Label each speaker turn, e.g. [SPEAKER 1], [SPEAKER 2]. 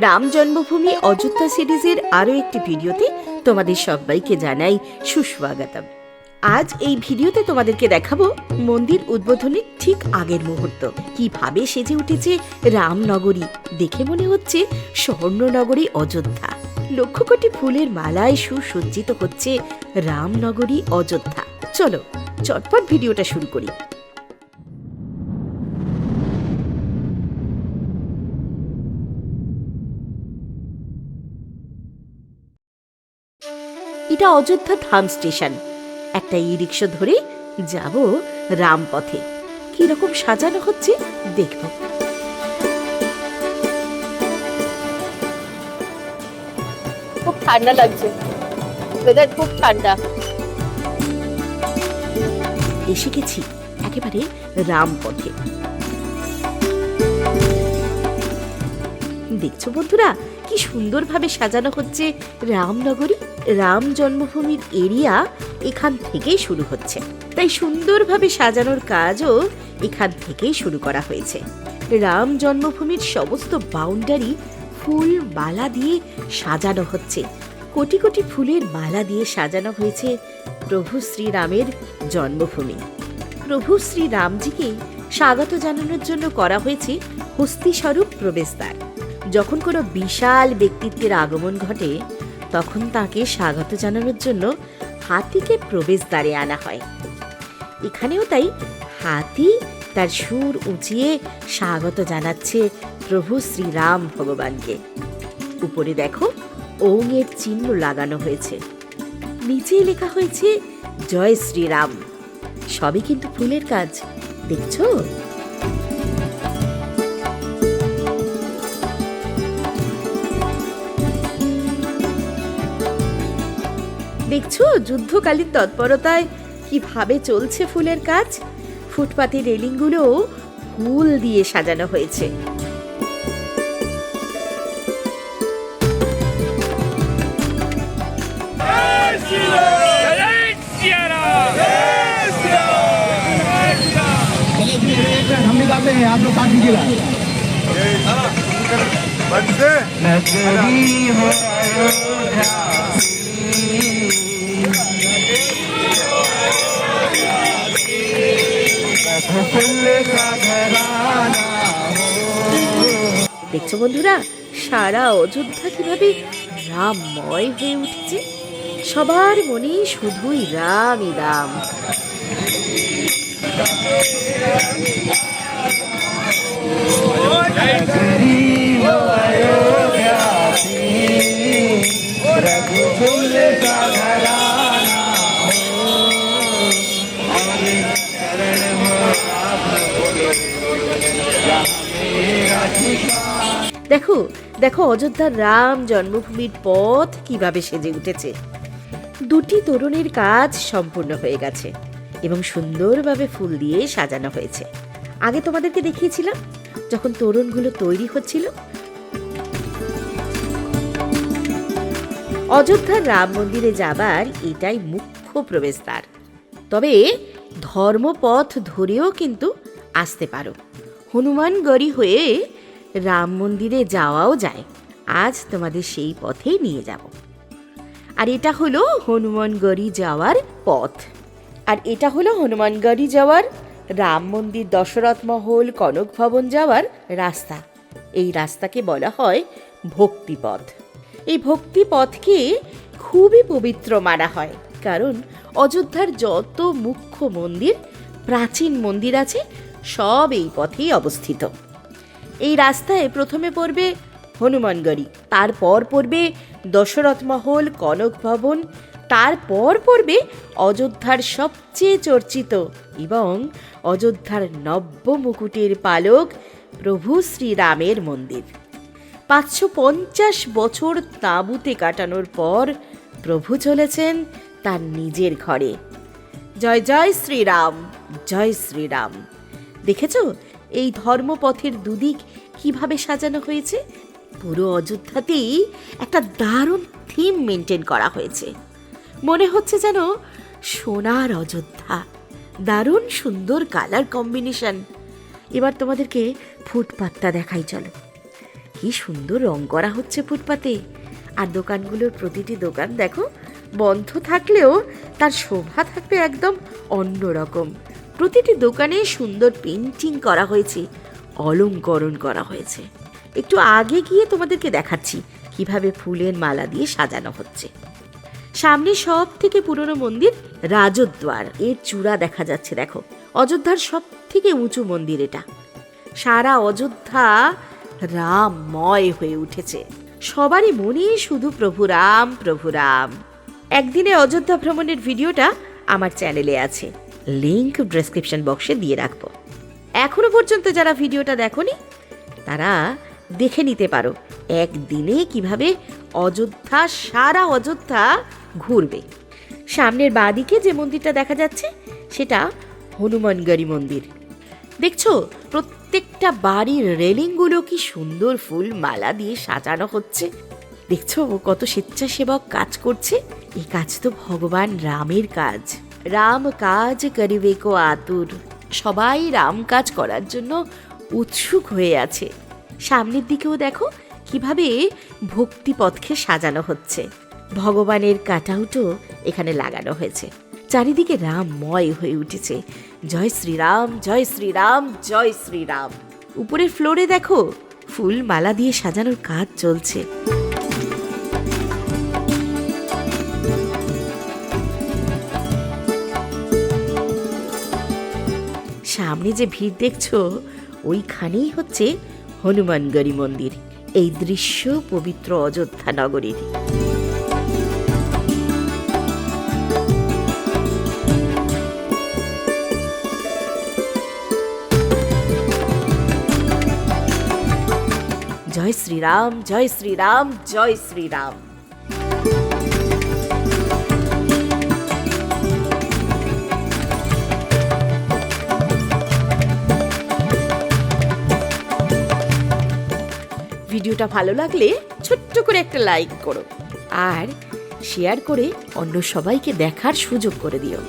[SPEAKER 1] রাম জন্মভূমি অযোধ্যা সিরিজের আরও একটি ভিডিওতে তোমাদের সবাইকে জানাই সুস্বাগতম। আজ এই ভিডিওতে তোমাদেরকে দেখাবো মন্দির উদ্বোধনের ঠিক আগের মুহূর্ত। কীভাবে সেজে উঠেছে রামনগরী? দেখে মনে হচ্ছে স্বর্ণনগরী অযোধ্যা। লক্ষ কোটি ফুলের মালায় সুসজ্জিত হচ্ছে রামনগরী অযোধ্যা। চলো, চটপট ভিডিওটা শুরু করি। এটা অযোধ্যা ধাম স্টেশন। একটা ই রিক্সা ধরে যাব রামপথে। কীরকম সাজানো হচ্ছে দেখব।
[SPEAKER 2] খুব ঠান্ডা লাগছে। ওয়েদার খুব ঠান্ডা।
[SPEAKER 1] এসে গেছি একেবারে রামপথে। দেখছ বন্ধুরা কি সুন্দরভাবে সাজানো হচ্ছে রামনগরী? রাম জন্মভূমির এরিয়া এখান থেকেই শুরু হচ্ছে। তাই সুন্দরভাবে সাজানোর কাজও এখান থেকেই শুরু করা হয়েছে। রাম জন্মভূমির সমস্ত বাউন্ডারি ফুল মালা দিয়ে সাজানো হচ্ছে। কোটি কোটি ফুলের মালা দিয়ে সাজানো হয়েছে প্রভু শ্রীরামের জন্মভূমি। প্রভু শ্রীরামজিকে স্বাগত জানানোর জন্য করা হয়েছে হস্তিস্বরূপ প্রবেশদ্বার। যখন কোনো বিশাল ব্যক্তিত্বের আগমন ঘটে তখন তাকে স্বাগত জানানোর জন্য হাতিকে প্রবেশদ্বারে আনা হয়। এখানেও তাই হাতি তার সুর উঁচিয়ে স্বাগত জানাচ্ছে প্রভু শ্রীরাম ভগবানকে। উপরে দেখো ওং এর চিহ্ন লাগানো হয়েছে। নিচে লেখা হয়েছে, জয় শ্রীরাম। সবই কিন্তু ফুলের কাজ, দেখছ? দেখছো যুদ্ধকালীন তৎপরতায় কিভাবে চলছে ফুলের কাজ ফুটপাতের রেলিংগুলো ফুল দিয়ে সাজানো হয়েছে
[SPEAKER 3] जय सिया राम
[SPEAKER 4] हम निकालते हैं आप लोग काट दीजिएगा
[SPEAKER 1] দেখছ বন্ধুরা সারা অযোধ্যা কীভাবে রামময় হয়ে উঠছে? সবার মনে শুধুই রামই রাম।
[SPEAKER 4] Oh,
[SPEAKER 1] দেখো দেখো অযোধ্যার রাম জন্মভূমির পথ কীভাবে সেজে উঠেছে। দুটি তরুণের কাজ সম্পূর্ণ হয়ে গেছে এবং সুন্দরভাবে ফুল দিয়ে সাজানো হয়েছে। আগে তোমাদেরকে দেখিয়েছিলাম যখন তোরণগুলো তৈরি হচ্ছিল। অযোধ্যার রাম মন্দিরে যাবার এটাই মুখ্য প্রবেশদ্বার। তবে ধর্মপথ ধরেও কিন্তু আসতে পারো। হনুমানগড়ি হয়ে রাম মন্দিরে যাওয়াও যায়। আজ তোমাদের সেই পথেই নিয়ে যাব। আর এটা হলো হনুমানগড়ি যাওয়ার পথ। আর এটা হলো হনুমানগড়ি যাওয়ার রাম মন্দির দশরথ মহল কনক ভবন যাওয়ার রাস্তা। এই রাস্তাকে বলা হয় ভক্তিপথ। এই ভক্তিপথকে খুবই পবিত্র মানা হয়। কারণ অযোধ্যার যত মুখ্য মন্দির, প্রাচীন মন্দির আছে, সব এই পথেই অবস্থিত। এই রাস্তায় প্রথমে পড়বে হনুমানগড়ি, তারপর পড়বে দশরথ মহল, কনক ভবন, তারপর পড়বে অযোধ্যার সবচেয়ে চর্চিত এবং অযোধ্যার নব্য মুকুটের পালক প্রভু শ্রীরামের মন্দির। পাঁচশো পঞ্চাশ বছর তাঁবুতে কাটানোর পর প্রভু চলেছেন তার নিজের ঘরে। জয় জয় শ্রীরাম জয় শ্রীরাম। দেখেছ? এই ধর্মপথের দুদিক কীভাবে সাজানো হয়েছে? পুরো অযোধ্যাতেই একটা দারুণ থিম মেনটেন করা হয়েছে। মনে হচ্ছে যেন সোনার অযোধ্যা। দারুণ সুন্দর কালার কম্বিনেশন এবার তোমাদেরকে ফুটপাতটা দেখাই, চলো। কি সুন্দর রং করা হচ্ছে ফুটপাতে। আর দোকানগুলোর প্রতিটি দোকান দেখো, বন্ধ থাকলেও তার শোভা থাকবে একদম অন্যরকম। প্রতিটি দোকানে সুন্দর পেন্টিং করা হয়েছে, অলঙ্করণ করা হয়েছে। একটু আগে গিয়ে তোমাদেরকে দেখাচ্ছি কীভাবে ফুলের মালা দিয়ে সাজানো হচ্ছে। সামনে সব থেকে পুরনো মন্দির রাজদ্বার, এর চূড়া দেখা যাচ্ছে, দেখো। অযোধ্যার সব থেকে উঁচু মন্দির এটা। সারা অযোধ্যা রামময় হয়ে উঠেছে। সবারই মনে শুধু প্রভু রাম প্রভু রাম। একদিনে অযোধ্যা ভ্রমণের ভিডিওটা আমার চ্যানেলে আছে। লিংক ডেসক্রিপশন বক্সে দিয়ে রাখব। এখনও পর্যন্ত যারা ভিডিওটা দেখনি, তারা দেখে নিতে পারো একদিনে কীভাবে অযোধ্যা, সারা অযোধ্যা ঘুরবে। সামনের বাঁদিকে যে মন্দিরটা দেখা যাচ্ছে, সেটা হনুমানগড়ি মন্দির। দেখছ, প্রত্যেকটা বাড়ির রেলিংগুলো কি সুন্দর ফুল, মালা দিয়ে সাজানো হচ্ছে। দেখছ, কত স্বেচ্ছাসেবক কাজ করছে। এই কাজ তো ভগবান রামের কাজ। রাম কাজ করিবে কো আতুর। সবাই রাম কাজ করার জন্য উৎসুক হয়ে আছে। সামনের দিকেও দেখো কীভাবে ভক্তিপথকে সাজানো হচ্ছে। ভগবানের কাটাউটও এখানে লাগানো হয়েছে। চারিদিকে রামময় হয়ে উঠেছে। জয় শ্রীরাম জয় শ্রীরাম জয় শ্রীরাম। উপরের ফ্লোরে দেখো ফুল মালা দিয়ে সাজানোর কাজ চলছে। সামনে যে ভিড় দেখছ, ওইখানেই হচ্ছে হনুমানগড়ি মন্দির। এই দৃশ্য পবিত্র অযোধ্যা নগরীর। জয় শ্রীরাম জয় শ্রীরাম জয় শ্রীরাম। ভিডিওটা ভালো লাগলে ছোট্ট করে একটা লাইক করো। আর শেয়ার করে অন্য সবাইকে দেখার সুযোগ করে দিও।